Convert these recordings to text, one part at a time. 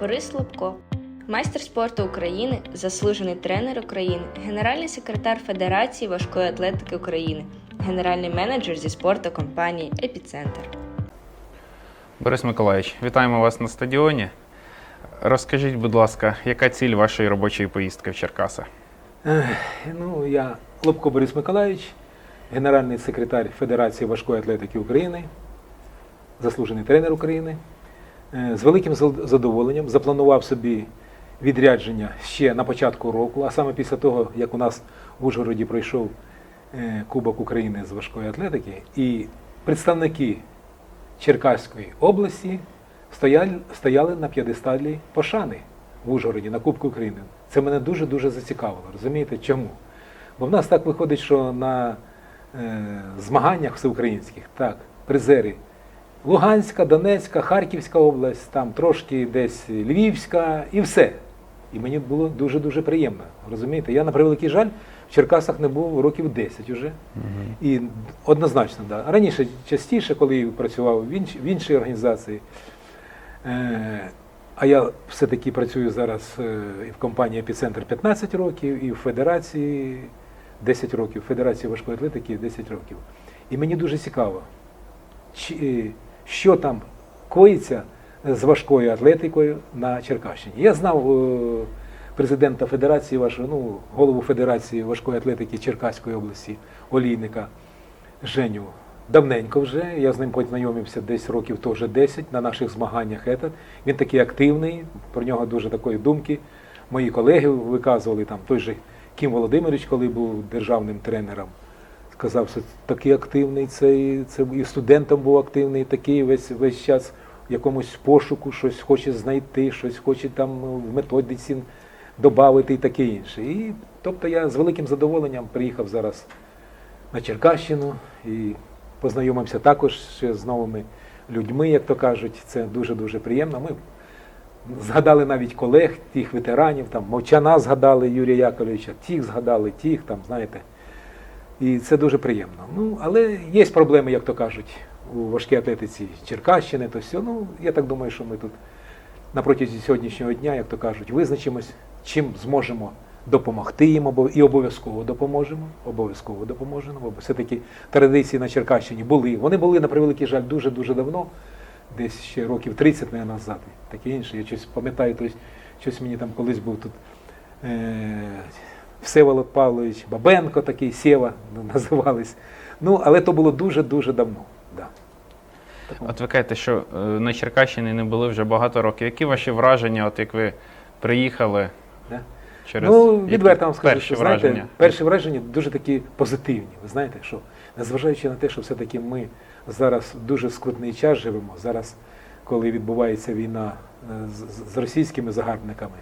Борис Лобко, майстер спорту України, заслужений тренер України, генеральний секретар Федерації важкої атлетики України, генеральний менеджер зі спорту компанії Епіцентр. Борис Миколаївич, вітаємо вас на стадіоні. Розкажіть, будь ласка, яка ціль вашої робочої поїздки в Черкаси? Ну, я Лобко Борис Миколаївич, генеральний секретар Федерації важкої атлетики України, заслужений тренер України. Е, З великим задоволенням запланував собі відрядження ще на початку року, а саме після того, як у нас в Ужгороді пройшов е, Кубок України з важкої атлетики, і представники Черкаської області стояли, на п'єдесталі пошани в Ужгороді на Кубку України. Це мене дуже-дуже зацікавило. Розумієте, чому? Бо в нас так виходить, що на е, змаганнях всеукраїнських, так, призери Луганська, Донецька, Харківська область, там трошки десь Львівська і все. І мені було дуже-дуже приємно. Розумієте? Я на превеликий жаль в Черкасах не був років 10 уже. І однозначно, да. Раніше частіше, коли працював в, інш, в іншій організації, е, а я все-таки працюю зараз е, і в компанії Епіцентр 15 років, і в Федерації 10 років, в Федерації важкої атлетики 10 років. І мені дуже цікаво, чи, що там коїться з важкою атлетикою на Черкащині. Я знав е, президента Федерації вашого, ну, голову Федерації важкої атлетики Черкаської області, Олійника Женю. Давненько вже, я з ним познайомився десь років теж 10 на наших змаганнях. Этот. Він такий активний, про нього дуже такої думки. Мої колеги виказували там той же Кім Володимирович, коли був державним тренером. Сказав, що такий активний, цей, це і студентом був активний, такий весь весь час в якомусь пошуку, щось хоче знайти, щось хоче там ну, в методиці додати і таке інше. І тобто я з великим задоволенням приїхав зараз на Черкащину і познайомився також з новими людьми, як то кажуть. Це дуже-дуже приємно. Ми згадали навіть колег, тих ветеранів, там Мовчана згадали Юрія Яковлевича, тих згадали, тих там, знаєте. І це дуже приємно. Ну, але є проблеми, як то кажуть, у важкій атлетиці Черкащини, то все. Ну, я так думаю, що ми тут на протязі сьогоднішнього дня, як то кажуть, визначимось, чим зможемо допомогти їм і обов'язково допоможемо. Обов'язково допоможемо, бо все-таки традиції на Черкащині були. Вони були, на превеликий жаль, дуже-дуже давно, десь ще років 30 мабуть, назад. Таке інше. Я щось пам'ятаю, щось мені там колись був тут. Е- Всеволод Павлович Бабенко, такий Сєва називались. Ну, але то було дуже-дуже давно. Да. От ви кажете, що е, на Черкащині не були вже багато років. Які ваші враження, от як ви приїхали Да. ну, відверто вам скажу, перші що знаєте, враження? перші враження дуже такі позитивні. Ви знаєте, що незважаючи на те, що все-таки ми зараз дуже скрутний час живемо, зараз, коли відбувається війна е, з, з- з російськими загарбниками,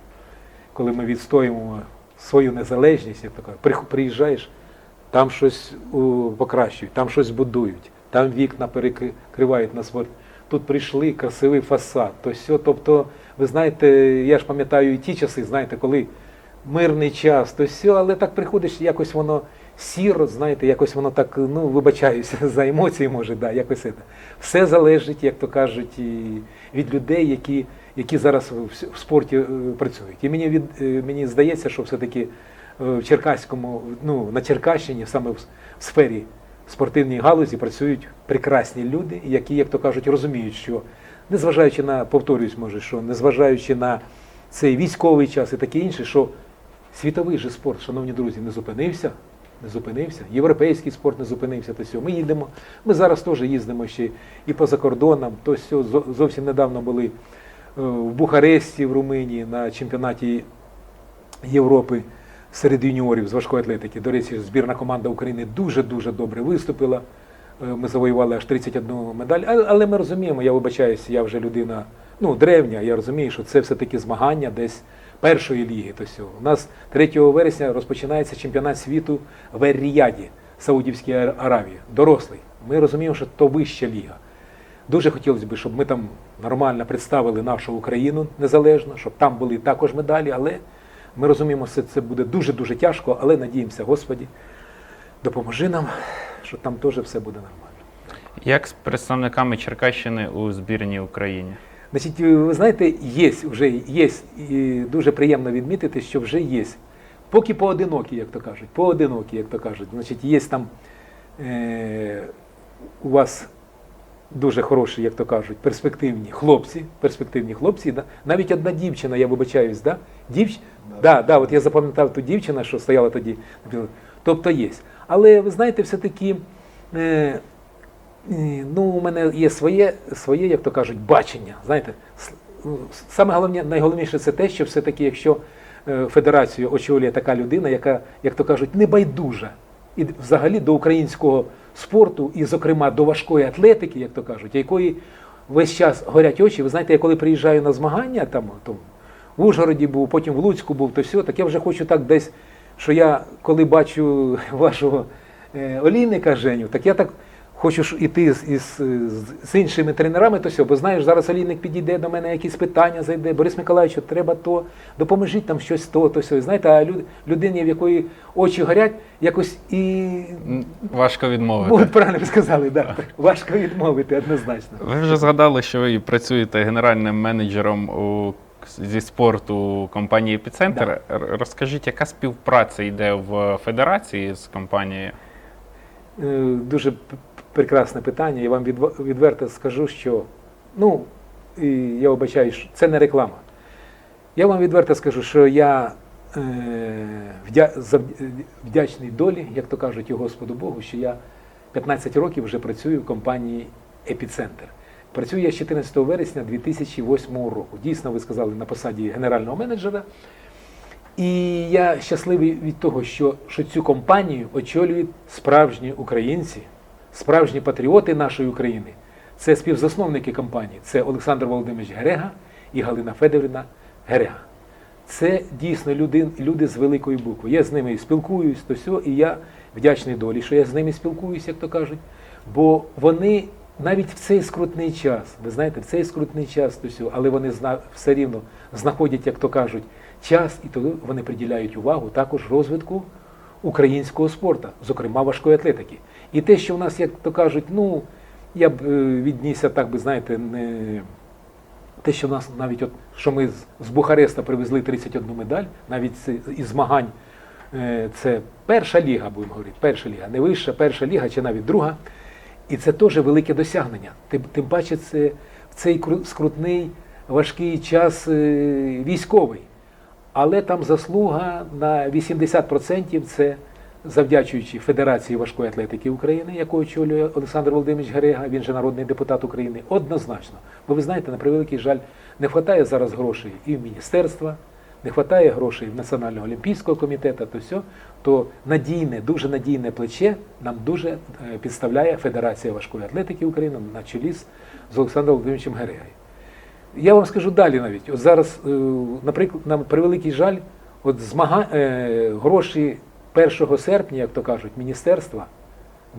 коли ми відстоюємо свою незалежність, як Прих- приїжджаєш, там щось покращують, там щось будують, там вікна перекривають на свор. Тут прийшли красивий фасад, то все. Тобто, ви знаєте, я ж пам'ятаю і ті часи, знаєте, коли мирний час, то все, але так приходиш, якось воно сіро, знаєте, якось воно так, ну, вибачаюся за емоції, може, да, якось це. Все залежить, як то кажуть, від людей, які, які зараз в, спорті е, працюють. І мені, від, е, мені здається, що все-таки е, в Черкаському, ну, на Черкащині, саме в, сфері спортивній галузі працюють прекрасні люди, які, як то кажуть, розуміють, що незважаючи на, повторюсь, може, що незважаючи на цей військовий час і таке інше, що світовий же спорт, шановні друзі, не зупинився. Не зупинився, європейський спорт не зупинився. То все. Ми їдемо. Ми зараз теж їздимо ще і по закордонам. То все. Зовсім недавно були в Бухаресті, в Румунії на чемпіонаті Європи серед юніорів з важкої атлетики. До речі, збірна команда України дуже-дуже добре виступила. Е, Ми завоювали аж 31 медаль. Але, ми розуміємо, я вибачаюся, я вже людина ну, древня, я розумію, що це все-таки змагання десь першої ліги. То. У нас 3 вересня розпочинається чемпіонат світу в Ер-Ріяді, Саудівській Аравії, дорослий. Ми розуміємо, що то вища ліга. Дуже хотілося б, щоб ми там нормально представили нашу Україну незалежно, щоб там були також медалі, але ми розуміємо, що це буде дуже-дуже тяжко, але надіємося, Господі, допоможи нам, що там теж все буде нормально. Як з представниками Черкащини у збірній Україні? Значить, е, ви знаєте, є вже є, і дуже приємно відмітити, що вже є. Поки поодинокі, як то кажуть, поодинокі, як то кажуть. Значить, є там е, у вас дуже хороші, як то кажуть, перспективні хлопці, перспективні хлопці. Да? Навіть одна дівчина, я вибачаюсь, да? Дівч... Да, да, от я запам'ятав ту дівчину, що стояла тоді. Тобто є. Але ви знаєте, все-таки. Е, е, Ну, у мене є своє, своє, як то кажуть, бачення. Знаєте, ну, саме головне, найголовніше це те, що все-таки, якщо е, федерацію очолює така людина, яка, як то кажуть, не байдужа і взагалі до українського спорту, і, зокрема, до важкої атлетики, як то кажуть, якої весь час горять очі. Ви знаєте, я коли приїжджаю на змагання, там, там в Ужгороді був, потім в Луцьку був, то все, так я вже хочу так десь, що я коли бачу вашого е, олійника Женю, так я так хочу ж іти з, із, з, з іншими тренерами, то все, бо знаєш, зараз олійник підійде до мене, якісь питання зайде. Борис Миколаївич, треба то, допоможіть там щось то, то все. Знаєте, а люд, людині, в якої очі горять, якось і Важко відмовити. Будуть правильно ви сказали, да. важко відмовити однозначно. Ви вже згадали, що ви працюєте генеральним менеджером у, зі спорту компанії Епіцентр. Р- Розкажіть, яка співпраця йде в федерації з компанією? Е, Дуже прекрасне питання. Я вам відверто скажу, що ну, і я вибачаю, що це не реклама. Я вам відверто скажу, що я е, вдячний долі, як то кажуть, і Господу Богу, що я 15 років вже працюю в компанії Епіцентр. Працюю я з 14 вересня 2008 року. Дійсно, ви сказали на посаді генерального менеджера. І я щасливий від того, що, що цю компанію очолюють справжні українці, справжні патріоти нашої України. Це співзасновники компанії. Це Олександр Володимирович Герега і Галина Федорівна Герега. Це дійсно люди, люди з великої букви. Я з ними спілкуюсь, то все, і я вдячний долі, що я з ними спілкуюсь, як то кажуть. Бо вони навіть в цей скрутний час, ви знаєте, в цей скрутний час, то все, але вони все рівно знаходять, як то кажуть, час, і тоді вони приділяють увагу також розвитку українського спорту, зокрема важкої атлетики. І те, що в нас, як то кажуть, ну я б е, віднісся так би, знаєте, не те, що в нас навіть от що ми з, Бухареста привезли 31 медаль, навіть із змагань, е, це перша ліга, будемо говорити, перша ліга, не вища, перша ліга чи навіть друга. І це теж велике досягнення. Тим, тим паче, це в цей скрутний, важкий час е, військовий. Але там заслуга на 80% це завдячуючи Федерації важкої атлетики України, яку очолює Олександр Володимирович Герега, він же народний депутат України, однозначно. Бо ви знаєте, на превеликий жаль, не вистачає зараз грошей і в міністерства, не вистачає грошей в Національного олімпійського комітету, то все, то надійне, дуже надійне плече нам дуже е, підставляє Федерація важкої атлетики України на чолі з Олександром Володимировичем Герегою. Я вам скажу далі навіть. От зараз, е, наприклад, на превеликий жаль, от змага... е, гроші 1 серпня, як то кажуть, міністерства,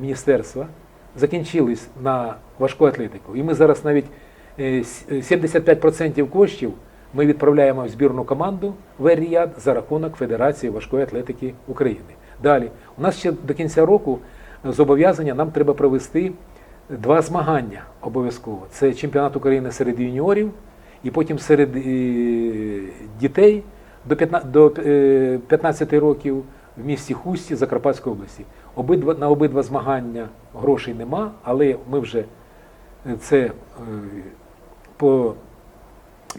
міністерства закінчились на важку атлетику. І ми зараз навіть е, с- е, 75% коштів ми відправляємо в збірну команду в Ер-Ріяд за рахунок Федерації важкої атлетики України. Далі, у нас ще до кінця року зобов'язання нам треба провести два змагання обов'язково. Це чемпіонат України серед юніорів, і потім серед е, дітей до 15, до е, 15 років в місті Хусті Закарпатської області. Обидва, на обидва змагання грошей нема, але ми вже е, це по,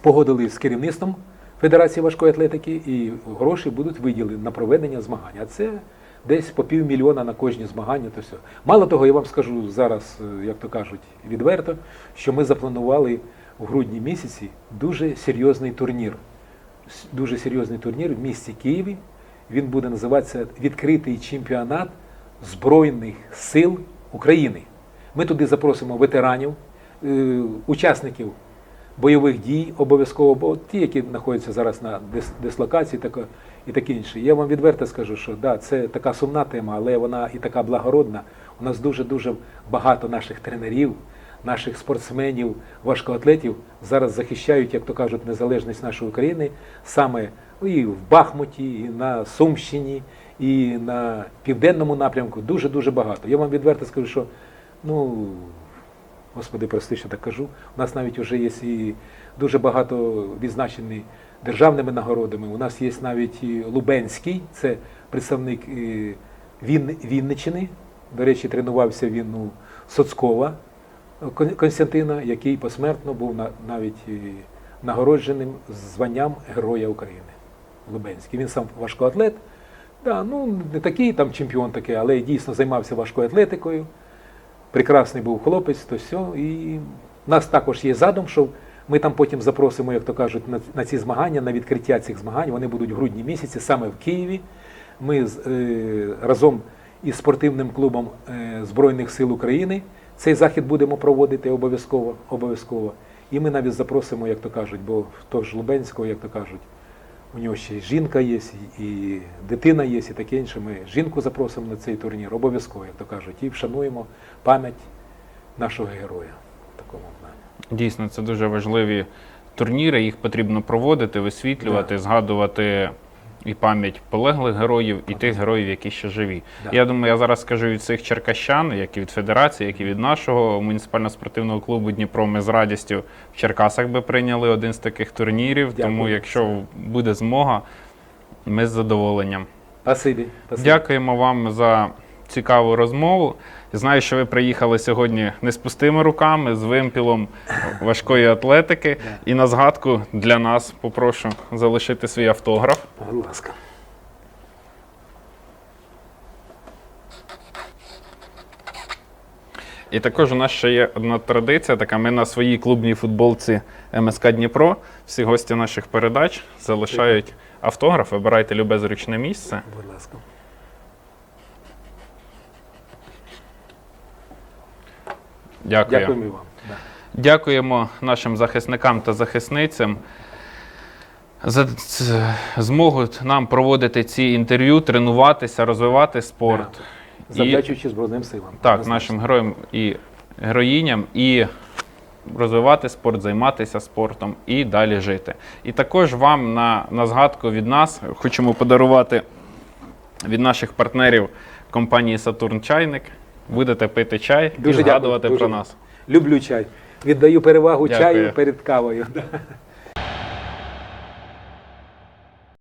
погодили з керівництвом Федерації важкої атлетики, і гроші будуть виділені на проведення змагань. Це десь по півмільйона на кожні змагання. То все. Мало того, я вам скажу зараз, е, як то кажуть, відверто, що ми запланували в грудні місяці дуже серйозний турнір. Дуже серйозний турнір в місті Києві. Він буде називатися Відкритий чемпіонат Збройних сил України. Ми туди запросимо ветеранів, е, учасників бойових дій обов'язково, бо ті, які знаходяться зараз на дис- дислокації тако, і таке інше. Я вам відверто скажу, що да, це така сумна тема, але вона і така благородна. У нас дуже-дуже багато наших тренерів, наших спортсменів, важкоатлетів зараз захищають, як то кажуть, незалежність нашої України саме і в Бахмуті, і на Сумщині, і на південному напрямку. Дуже-дуже багато. Я вам відверто скажу, що ну, Господи, прости, що так кажу. У нас навіть вже є і дуже багато відзначені державними нагородами. У нас є навіть Лубенський, це представник е, Вінничини. До речі, тренувався він у Соцкова Константина, який посмертно був навіть нагородженим званням Героя України. Лубенський. Він сам важкоатлет. Да, ну, не такий там чемпіон такий, але дійсно займався важкою атлетикою. Прекрасний був хлопець, то все. І в нас також є задум, що ми там потім запросимо, як то кажуть, на, ці змагання, на відкриття цих змагань. Вони будуть в грудні місяці, саме в Києві. Ми е, разом із спортивним клубом е, Збройних сил України цей захід будемо проводити обов'язково. обов'язково. І ми навіть запросимо, як то кажуть, бо того ж Лубенського, як то кажуть, у нього ще й жінка є, і дитина є, і таке інше. Ми жінку запросимо на цей турнір, обов'язково, як то кажуть, і вшануємо пам'ять нашого героя такому. Дійсно, це дуже важливі турніри. Їх потрібно проводити, висвітлювати, Да. згадувати і пам'ять полеглих героїв, і тих героїв, які ще живі. Да. Я думаю, я зараз скажу від цих черкащан, як і від федерації, як і від нашого муніципально-спортивного клубу Дніпро. Ми з радістю в Черкасах би прийняли один з таких турнірів. Дякую. Тому, якщо буде змога, ми з задоволенням. Спасибі. Дякуємо вам за цікаву розмову. Знаю, що ви приїхали сьогодні не з пустими руками, з вимпілом важкої атлетики. І на згадку для нас попрошу залишити свій автограф. Будь ласка. І також у нас ще є одна традиція, така ми на своїй клубній футболці МСК Дніпро. Всі гості наших передач залишають автограф. Вибирайте любе зручне місце. Будь ласка. Дякую. Дякуємо і вам. Дякуємо нашим захисникам та захисницям за змогу нам проводити ці інтерв'ю, тренуватися, розвивати спорт. Завдячуючи Збройним силам. Так, нашим героям і героїням, і розвивати спорт, займатися спортом і далі жити. І також вам на, на згадку від нас хочемо подарувати від наших партнерів компанії Сатурн Чайник. Будете пити чай Дуже і згадувати дякую, про дуже. нас. Люблю чай. Віддаю перевагу Дякую. чаю перед кавою.